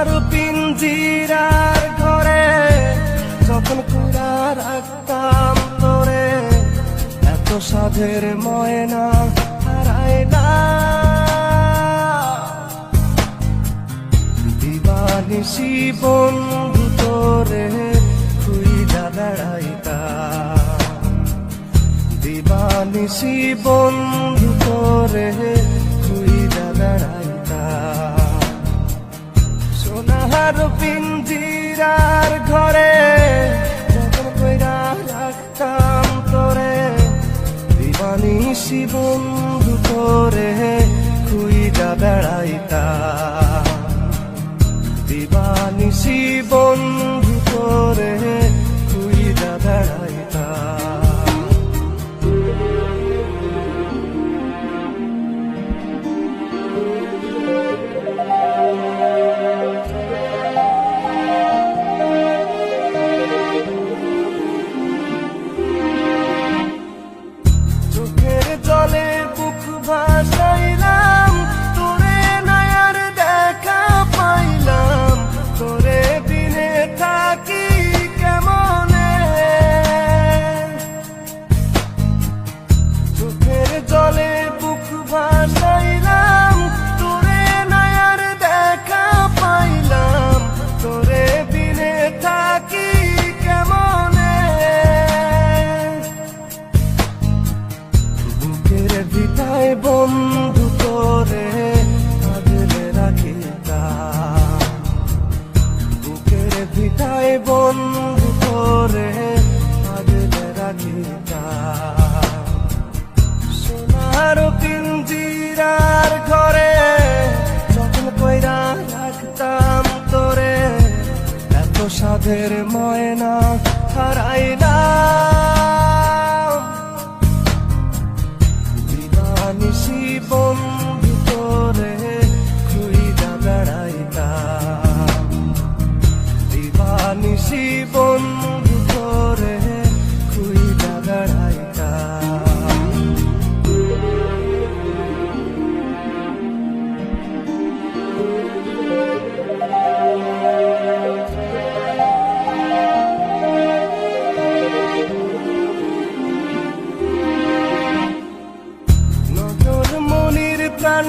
সোনার পিঞ্জিরার ঘরে, যখন কুড়া রাখতাম তোরে, এত সাধের ময়না দিবানিসি বন্ধু তোরে খুইজা বেড়াইতা। দিবানিসি বন্ধু তোরে দিবানিসি বন্ধু করে খুইজা বেড়াইতা। দিবানিসি ভিটাই বন্ধু করে আগলে রাখি সোনার পিঞ্জিরার ঘরে যখন কইরা রাখতাম তোরে, এত সাধের ময়না হারাই না দিবানিসি